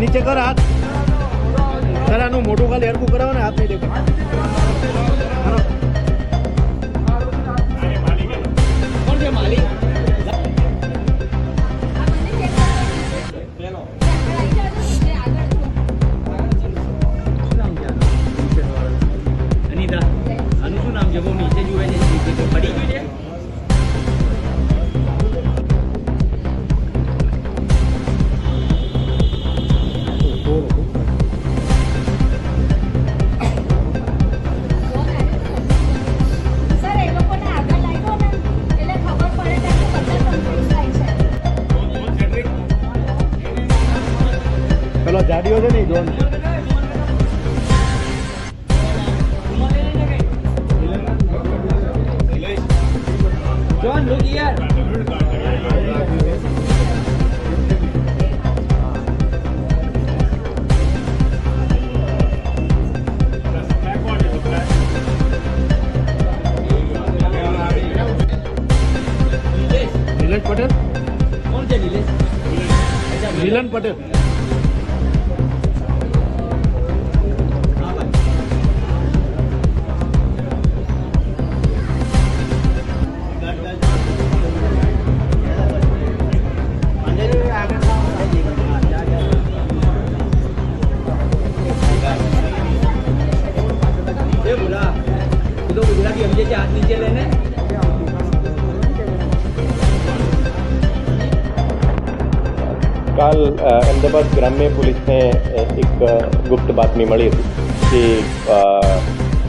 નીચે કર હાથ. આનું મોટું ખાલી હરકું કરાવો ને હાથ નહીં દેખાય. જોન લુક યાર નિલેશ નીલેશ પટેલ કોણ છે નિલેશ અચ્છા, કાલ અમદાવાદ ગ્રામ્ય પોલીસને એક ગુપ્ત બાતમી મળી હતી કે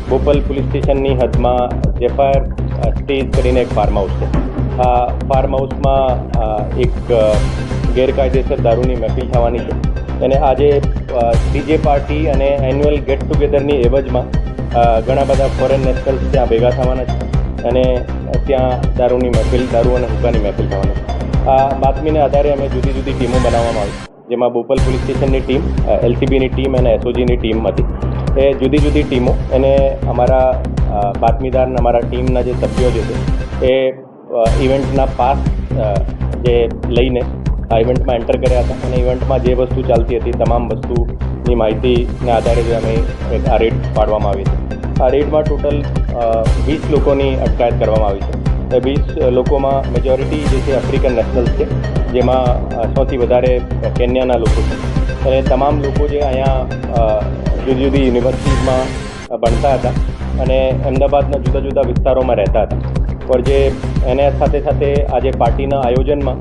બોપલ પોલીસ સ્ટેશનની હદમાં જેફાયર સ્ટેજ કરીને એક ફાર્મ હાઉસ છે. આ ફાર્મ હાઉસમાં એક ગેરકાયદેસર દારૂની મહેફિલ થવાની છે. અને આજે ડીજે પાર્ટી અને એન્યુઅલ ગેટ ટુગેધરની એવજમાં ઘણા બધા ફોરેન નેશનલ્સ ત્યાં ભેગા થવાના છે. અને ત્યાં દારૂની મહેફિલ, દારૂ અને હુક્કાની મહેફિલ થવાની. આ બાતમીને આધારે અમે જુદી જુદી ટીમો બનાવવામાં આવી. જેમાં બોપલ પોલીસ સ્ટેશનની ટીમ એલસીબીની ટીમ અને એસઓજીની ટીમ હતી. એ જુદી જુદી ટીમો, એને અમારા બાતમીદાર અને અમારા ટીમના જે સભ્યો જે છે, એ ઇવેન્ટના પાસ જે લઈને આ ઇવેન્ટમાં એન્ટર કર્યા હતા. અને ઇવેન્ટમાં જે વસ્તુ ચાલતી હતી, તમામ વસ્તુની માહિતીને આધારે અમે એક આ રેડ પાડવામાં આવી છે. આ રેડમાં ટોટલ વીસ લોકોની અટકાયત કરવામાં આવી છે. વીસ લોકોમાં મેજોરિટી જે છે આફ્રિકન નેશનલ્સ છે, જેમાં સૌથી વધારે કેન્યાના લોકો છે. અને તમામ લોકો જે અહીંયા જુદી જુદી યુનિવર્સિટીઝમાં ભણતા હતા અને અમદાવાદના જુદા જુદા વિસ્તારોમાં રહેતા હતા. પણ જે એને સાથે સાથે આજે પાર્ટીના આયોજનમાં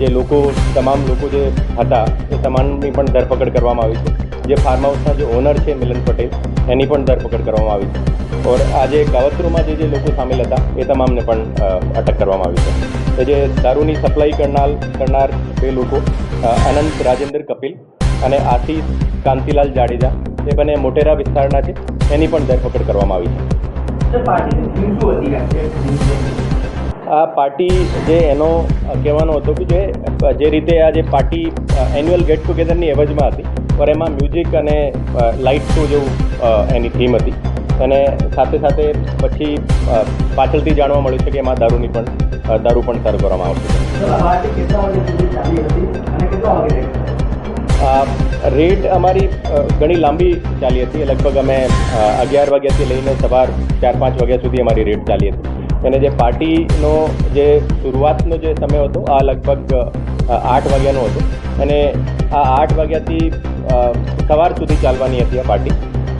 જે લોકો, તમામ લોકો જે હતા, એ તમામની પણ ધરપકડ કરવામાં આવી છે. જે ફાર્મ હાઉસના જે ઓનર છે મિલન પટેલ એની પણ ધરપકડ કરવામાં આવી છે. ઓર આજે કાવતરૂમાં જે જે લોકો સામેલ હતા એ તમામને પણ અટક કરવામાં આવી છે. તો જે દારૂની સપ્લાય કરનાર કરનાર બે લોકો અનંત રાજેન્દ્ર કપિલ અને આશીષ કાંતિલાલ જાડેજા એ બંને મોટેરા વિસ્તારના છે એની પણ ધરપકડ કરવામાં આવી છે. આ પાર્ટી જે એનો કહેવાનો હતો કે જે જે રીતે આ જે પાર્ટી એન્યુઅલ ગેટ ટુગેધરની એવજમાં હતી પણ એમાં મ્યુઝિક અને લાઇટ શો જેવું એની થીમ હતી. અને સાથે સાથે પછી પાછળથી જાણવા મળ્યું છે કે એમાં દારૂની પણ દારૂ પણ સર્વ કરવામાં આવશે રેડ અમારી ઘણી લાંબી ચાલી હતી. લગભગ અમે અગિયાર વાગ્યાથી લઈને સવાર ચાર પાંચ વાગ્યા સુધી અમારી રેટ ચાલી હતી. અને જે પાર્ટીનો જે શરૂઆતનો જે સમય હતો આ લગભગ આઠ વાગ્યાનો હતો. અને આ આઠ વાગ્યાથી સવાર સુધી ચાલવાની હતી આ પાર્ટી.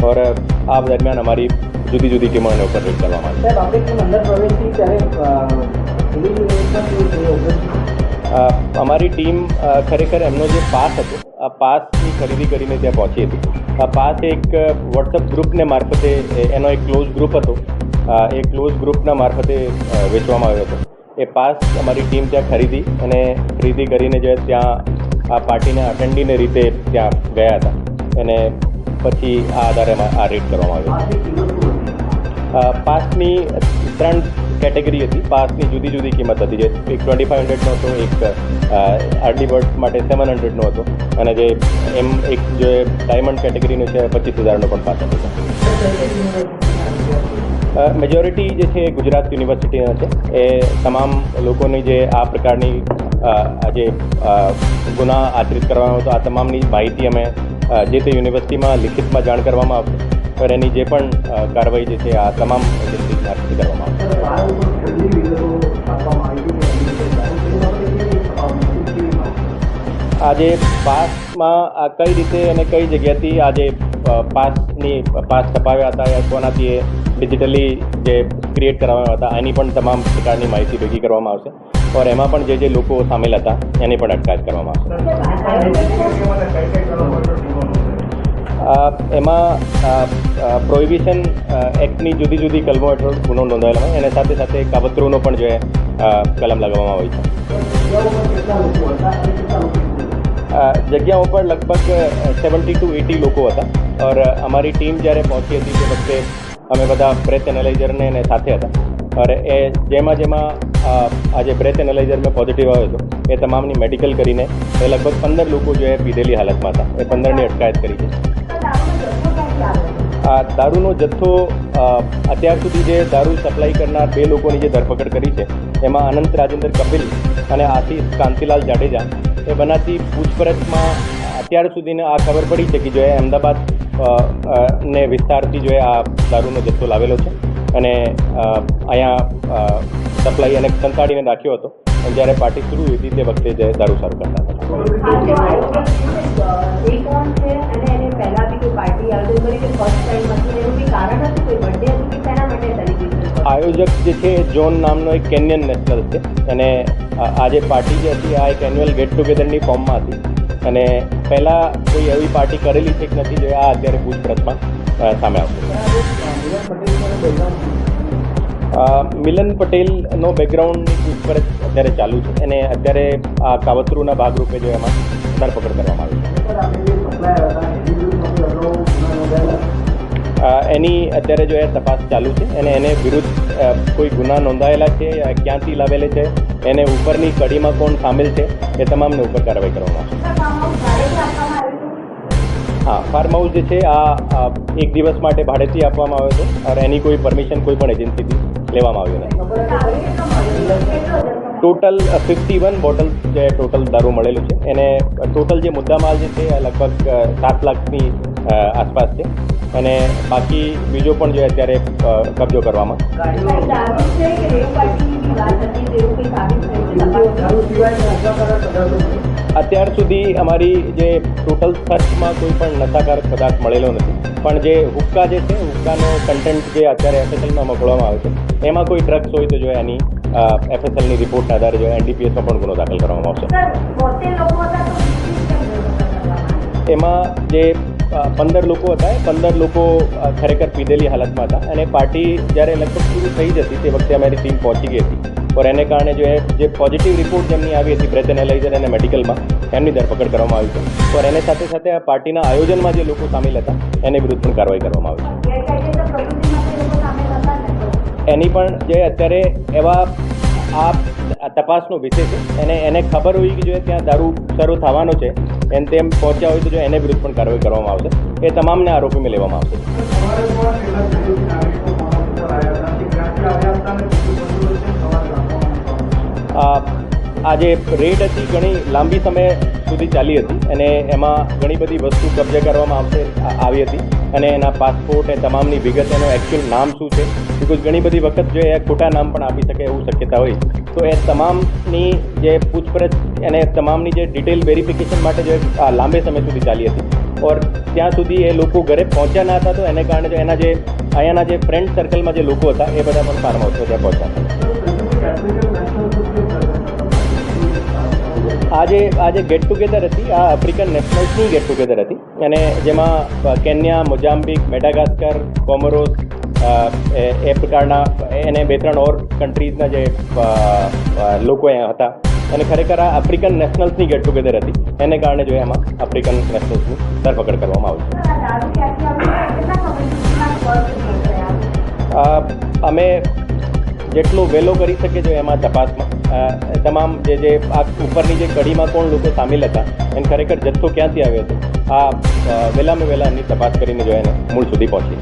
ઓર આ દરમિયાન અમારી જુદી જુદી ટીમો એને ઉપર રેડ કરવામાં આવી અમારી ટીમ ખરેખર એમનો જે પાસ હતો આ પાસની ખરીદી કરીને ત્યાં પહોંચી હતી. આ પાસ એક વોટ્સઅપ ગ્રુપને મારફતે એનો એક ક્લોઝ ગ્રુપ હતો. એ ક્લોઝ ગ્રુપના મારફતે વેચવામાં આવ્યો હતો. એ પાસ અમારી ટીમ ત્યાં ખરીદી અને ખરીદી કરીને જે ત્યાં આ પાર્ટીને અટેન્ડીને રીતે ત્યાં ગયા હતા. અને પછી આ આધારે આ રેડ કરવામાં આવ્યો. પાસની ત્રણ કેટેગરી હતી. પાસની જુદી જુદી કિંમત હતી. જે એક ટ્વેન્ટી ફાઇવ હંડ્રેડનો હતો, એક આરડી બર્ડ માટે સેવન હંડ્રેડનો હતો. અને જે એમ એક જે ડાયમંડ કેટેગરીનો છે, પચીસ હજારનો પણ પાસ હતો. મેજોરિટી જે છે ગુજરાત યુનિવર્સિટીના છે. એ તમામ લોકોની જે આ પ્રકારની અ, આ જે અ, ગુના આચરિત કરવામાં આવતો. આ તમામની માહિતી અમે જે તે યુનિવર્સિટીમાં લિખિતમાં જાણ કરવામાં આવશે પર એની જે પણ કાર્યવાહી જે છે આ તમામ એજન્સી કરવામાં આવશે. આજે પાસમાં આ કઈ રીતે અને કઈ જગ્યાથી આજે પાસની પાસ છપાવ્યા હતા યા કોનાથી એ ડિજિટલી જે ક્રિએટ કરવામાં હતા એની પણ તમામ પ્રકારની માહિતી ભેગી કરવામાં આવશે. ઓર એમાં પણ જે જે લોકો સામેલ હતા એની પણ અટકાયત કરવામાં આવશે. એમાં પ્રોહિબિશન એક્ટની જુદી જુદી કલમો હેઠળ ગુનો નોંધાયેલો હોય અને સાથે સાથે કાવતરૂનો પણ જે કલમ લગાવવામાં આવી છે. અ, જગ્યા ઉપર લગભગ સેવન્ટી ટુ એટી લોકો હતા ઓર અમારી ટીમ જ્યારે પહોંચી હતી તે વખતે અમે બધા પ્રેસ એનાલાઇઝરને એને સાથે હતા. ઓર એ જેમાં જેમાં આજે બ્રેથ એનાલાઇઝર મેં પોઝિટિવ આવ્યો હતો, એ તમામની મેડિકલ કરીને એ લગભગ પંદર લોકો જે પીધેલી હાલતમાં હતા, એ પંદરની અટકાયત કરી છે. આ દારૂનો જથ્થો અત્યાર સુધી જે દારૂ સપ્લાય કરનાર બે લોકોની જે ધરપકડ કરી છે, એમાં અનંત રાજેન્દ્ર કપિલ અને આશીષ કાંતિલાલ જાડેજા, એ બનાતી પૂછપરછમાં અત્યાર સુધીને આ ખબર પડી છે કે જો એ અમદાવાદ ને વિસ્તારથી જો એ આ દારૂનો જથ્થો લાવેલો છે. અને અહીંયા સપ્લાય અને સંતાડીને રાખ્યો હતો. અને જ્યારે પાર્ટી શરૂ હતી તે વખતે જે દારૂ સારું કરતા આયોજક જે છે જોન નામનો એક કેન્યન નેશનલ છે. અને આ જે પાર્ટી જે હતી આ એક એન્યુઅલ ગેટ ટુગેધરની ફોર્મમાં હતી. અને પહેલાં કોઈ એવી પાર્ટી કરેલી છે કે નથી જે આ અત્યારે પૂછપરછમાં સામે આવશે. મિલન પટેલનો બેકગ્રાઉન્ડની પૂછપરછ અત્યારે ચાલુ છે. અને અત્યારે આ કાવતરૂના ભાગરૂપે જો એમાં ધરપકડ કરવામાં આવી છે. એની અત્યારે જો એ તપાસ ચાલુ છે, અને એને વિરુદ્ધ કોઈ ગુના નોંધાયેલા છે ક્યાંથી લાવેલે છે, એને ઉપરની કડીમાં કોણ સામેલ છે, એ તમામને ઉપર કાર્યવાહી કરવામાં આવશે. હા ફાર્મ હાઉસ જે છે, આ એક દિવસ માટે ભાડેથી આપવામાં આવ્યો હતો અને એની કોઈ પરમિશન કોઈ પણ એજન્સીથી લેવામાં આવ્યું નથી. ટોટલ ફિફ્ટી વન બોટલ જે ટોટલ દારૂ મળેલું છે. એને ટોટલ જે મુદ્દામાલ જે છે, એ લગભગ સાત લાખની આસપાસ છે. અને બાકી બીજો પણ જે અત્યારે કબજો કરવામાં. અત્યાર સુધી અમારી જે ટોટલ સર્ચમાં કોઈ પણ નશાકારક પદાર્થ મળેલો નથી. પણ જે હુક્કા જે છે હુક્કાનો કન્ટેન્ટ જે અત્યારે એફએસએલમાં મોકલવામાં આવે છે એમાં કોઈ ડ્રગ્સ હોય તો જો એની એફએસએલની રિપોર્ટના આધારે જો એનડીપીએસમાં પણ ગુનો દાખલ કરવામાં આવશે. એમાં જે પંદર લોકો હતા એ પંદર લોકો ખરેખર પીધેલી હાલતમાં હતા. અને પાર્ટી જ્યારે લગભગ પૂરી થઈ જતી તે વખતે અમારી ટીમ પહોંચી ગઈ હતી. પર એને કારણે જો એ જે પોઝિટિવ રિપોર્ટ જેમની આવી હતી બ્રેથ એનાલાઇઝર અને મેડિકલમાં એમની ધરપકડ કરવામાં આવી છે. પર એને સાથે સાથે આ પાર્ટીના આયોજનમાં જે લોકો સામેલ હતા, એને વિરુદ્ધ પણ કાર્યવાહી કરવામાં આવી છે. એની પણ જે અત્યારે એવા આ આ તપાસનો વિષય છે, એને એને ખબર હોય કે જો ત્યાં દારૂ શરૂ થવાનો છે, એમ તેમ પહોંચ્યા હોય તો જો એને વિરુદ્ધ પણ કાર્યવાહી કરવામાં આવશે. એ તમામને આરોપીમાં લેવામાં આવશે. આ જે રેડ હતી, ઘણી લાંબી સમય સુધી ચાલી હતી અને એમાં ઘણી બધી વસ્તુ કબજે કરવામાં આવશે આવી હતી અને એના પાસપોર્ટ એ તમામની વિગત, એનું એકચ્યુઅલ નામ શું છે બિકોઝ ઘણી બધી વખત જો એ ખોટા નામ પણ આપી શકે એવું શક્યતા હોય. તો એ તમામની જે પૂછપરછ અને તમામની જે ડિટેલ વેરિફિકેશન માટે જે લાંબે સમય સુધી ચાલી હતી. ઓર ત્યાં સુધી એ લોકો ઘરે પહોંચ્યા ના હતા, તો એને કારણે એના જે, અહીંયાના જે ફ્રેન્ડ સર્કલમાં જે લોકો હતા, એ બધા પણ ફાર્મ હાઉસમાં ત્યાં પહોંચ્યા. આજે આજે ગેટ ટુગેધર હતી. આ આફ્રિકન નેશનલ્સની ગેટ ટુગેધર હતી. અને જેમાં કેન્યા મોઝામ્બિક મેડાગાસ્કર કોમોરોસ એ પ્રકારના એને બે ત્રણ ઓર કન્ટ્રીઝના જે લોકો અહીંયા હતા. અને ખરેખર આ આફ્રિકન નેશનલ્સની ગેટ ટુગેધર હતી. એને કારણે જો એમાં આફ્રિકન નેશનલ્સની ધરપકડ કરવામાં આવી અમે જેટલું વહેલો કરી શકે છે એમાં તપાસમાં. તમામ જે જે, આ ઉપરની જે કડીમાં કોણ લોકો સામેલ હતા એને ખરેખર જથ્થો ક્યાંથી આવ્યો હતો, આ વહેલામાં વહેલા એની તપાસ કરીને જો એને મૂળ સુધી પહોંચી.